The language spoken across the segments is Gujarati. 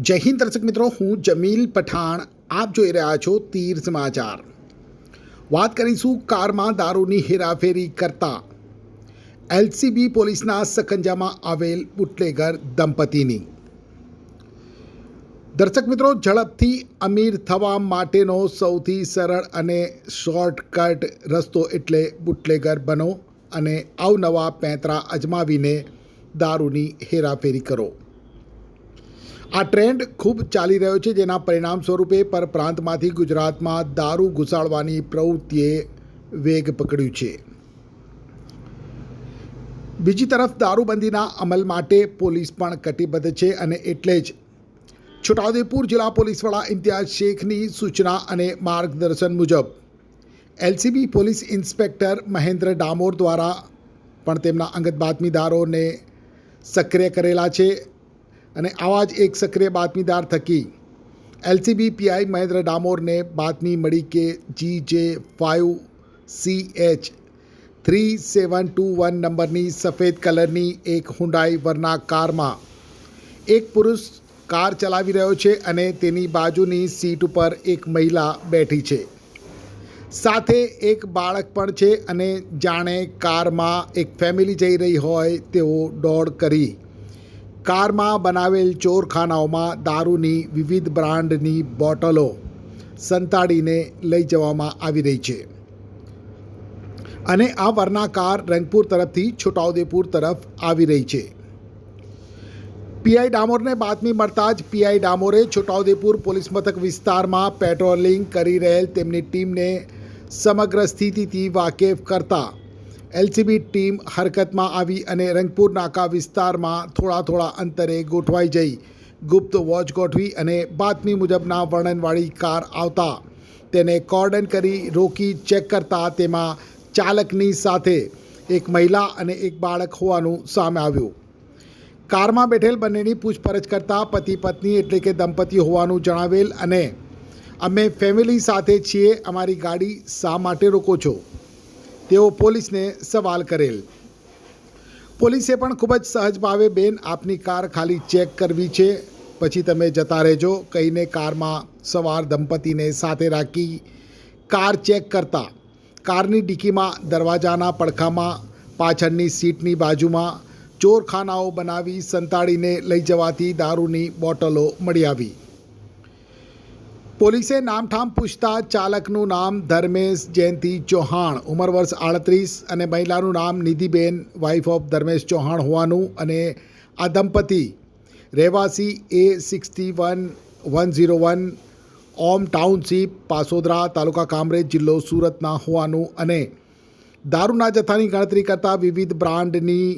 જય હિન્દ દર્શક મિત્રો, હું જમીલ પઠાણ. આપ જોઈ રહ્યા છો તીર સમાચાર. વાત કરીશું કારમાં દારૂની હેરાફેરી કરતા. એલસીબી પોલીસના સકંજામાં આવેલ બુટલેગર દંપતીની. દર્શક મિત્રો, ઝડપથી અમીર થવા માટેનો સૌથી સરળ અને શોર્ટકટ રસ્તો એટલે બુટલેગર બનો અને અવનવા પેંતરા અજમાવીને દારૂની હેરાફેરી કરો. આ ટ્રેન્ડ ખૂબ ચાલી રહ્યો છે, જેના પરિણામ સ્વરૂપે પરપ્રાંતમાંથી ગુજરાતમાં દારૂ ઘુસાડવાની પ્રવૃત્તિએ વેગ પકડ્યું છે. બીજી તરફ, દારૂબંધીના અમલ માટે પોલીસ પણ કટિબદ્ધ છે અને એટલે જ છોટાઉદેપુર જિલ્લા પોલીસ વડા ઇમ્તિયાઝ શેખની સૂચના અને માર્ગદર્શન મુજબ LCB police inspector Mahendra Damor દ્વારા પણ તેમના અંગત બાતમીદારોને સક્રિય કરેલા છે. અને આવા જ એક સક્રિય બાતમીદાર થકી એલસીબી પીઆઈ મહેન્દ્ર ડામોરને બાતમી મળી કે G J five C H three seven two one નંબરની સફેદ કલરની એક હુંડાઈ વરના કારમાં એક પુરુષ કાર ચલાવી રહ્યો છે અને તેની બાજુની સીટ ઉપર એક મહિલા બેઠી છે. સાથે એક બાળક પણ છે અને જાણે કારમાં એક ફેમિલી જઈ રહી હોય તેવો દોડ કરી કારમાં બનાવેલ ચોરખાનાઓમાં દારૂની વિવિધ બ્રાન્ડની બોટલો સંતાડીને લઈ જવામાં આવી રહી છે. અને આ વરના કાર રંગપુર તરફથી છોટાઉદેપુર તરફ આવી રહી છે. પીઆઈ ડામોરને બાતમી મળતા જ પીઆઈ ડામોરે છોટાઉદેપુર પોલીસ મથક વિસ્તારમાં પેટ્રોલિંગ કરી રહેલ તેમની ટીમને સમગ્ર સ્થિતિથી વાકેફ કરતા એલસીબી ટીમ હરકતમાં આવી અને રંગપુર નાકા વિસ્તારમાં થોડા થોડા અંતરે ગોઠવાઈ જઈ ગુપ્ત વોચ ગોઠવી અને બાતમી મુજબના વર્ણનવાળી કાર આવતા. તેને કોર્ડન કરી રોકી ચેક કરતા તેમાં ચાલકની સાથે એક મહિલા અને એક બાળક હોવાનું સામે આવ્યું. કારમાં બેઠેલ બંનેની પૂછપરછ કરતા પતિ પત્ની એટલે કે દંપતી હોવાનું જણાવેલ અને અમે ફેમિલી સાથે છીએ, અમારી ગાડી શા માટે રોકો છો? તેઓ પોલીસને સવાલ કરેલ. પોલીસે પણ ખૂબ જ સહજ ભાવે બેન આપની કાર ખાલી ચેક કરવી છે. પછી તમે જતા રહેજો. કહીને કારમાં સવાર દંપતીને સાથે રાખી કાર ચેક કરતા. કારની ડીકીમાં દરવાજાના પડખામાં, પાછળની સીટની બાજુમાં ચોરખાનાઓ બનાવી સંતાડીને લઈ જવાથી દારૂની બોટલો મળી આવી. પોલીસે નામઠામ પૂછતા ચાલકનું નામ ધર્મેશ જયંતિ ચૌહાણ. ઉંમર વર્ષ આડત્રીસ અને મહિલાનું નામ નિધિબેન વાઇફ ઓફ ધર્મેશ ચૌહાણ હોવાનું અને આ દંપતી રહેવાસી A sixty one one zero one Om township, Pasodara તાલુકા કામરેજ જિલ્લો સુરતના હોવાનું અને દારૂના જથ્થાની ગણતરી કરતાં વિવિધ બ્રાન્ડની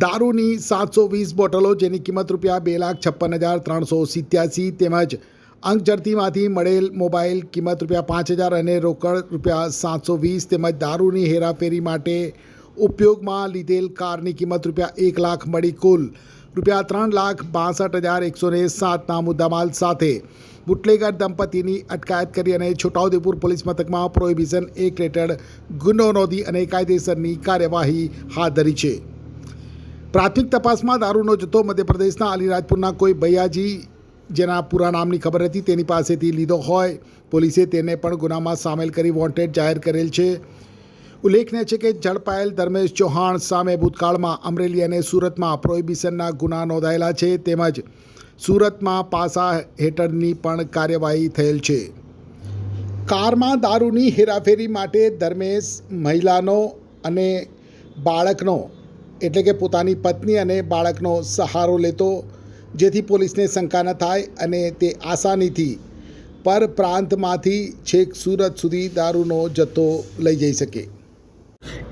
દારૂની સાતસો વીસ બોટલો જેની કિંમત રૂપિયા બે લાખ છપ્પન હજાર ત્રણસો સિત્યાસી તેમજ અંક ઝડતીમાંથી મળેલ મોબાઈલ કિંમત રૂપિયા પાંચ હજાર અને રોકડ રૂપિયા સાતસો વીસ તેમજ દારૂની હેરાફેરી માટે ઉપયોગમાં લીધેલ કારની કિંમત રૂપિયા એક લાખ મળી કુલ રૂપિયા ત્રણ લાખ બાસઠ હજાર એકસો ને સાતના મુદ્દામાલ સાથે. બુટલેગર દંપતીની અટકાયત કરી અને છોટાઉદેપુર પોલીસ મથકમાં પ્રોહિબિશન એક હેઠળ ગુનો નોંધી અને કાયદેસરની કાર્યવાહી હાથ ધરી છે. પ્રાથમિક તપાસમાં દારૂનો જથ્થો મધ્યપ્રદેશના અલીરાજપુરના કોઈ ભૈયાજી જેના પૂરા નામની ખબર હતી, તેની પાસેથી લીધો હોય. પોલીસે તેને પણ ગુનામાં સામેલ કરી વોન્ટેડ જાહેર કરેલ છે. ઉલ્લેખનીય છે કે ઝડપાયેલ ધર્મેશ ચૌહાણ સામે ભૂતકાળમાં અમરેલી અને સુરતમાં પ્રોહિબિશનના ગુના નોંધાયેલા છે, તેમજ સુરતમાં પાસા હેઠળની પણ કાર્યવાહી થયેલ છે. કારમાં દારૂની હેરાફેરી માટે ધર્મેશ મહિલાનો અને બાળકનો, એટલે કે પોતાની પત્ની અને બાળકનો સહારો લેતો જેથી પોલીસને શંકા ન થાય અને તે આસાનીથી પરપ્રાંતમાંથી છેક સુરત સુધી દારૂનો જથ્થો લઈ જઈ શકે.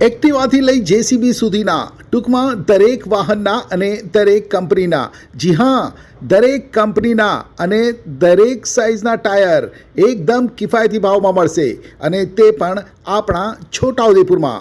એક્ટિવાથી લઈ જેસીબી સુધીના ટૂંકમાં દરેક વાહનના અને દરેક કંપનીના, જી હા, દરેક કંપનીના અને દરેક સાઇઝના ટાયર એકદમ કિફાયતી ભાવમાં મળશે અને તે પણ આપણા છોટાઉદેપુરમાં.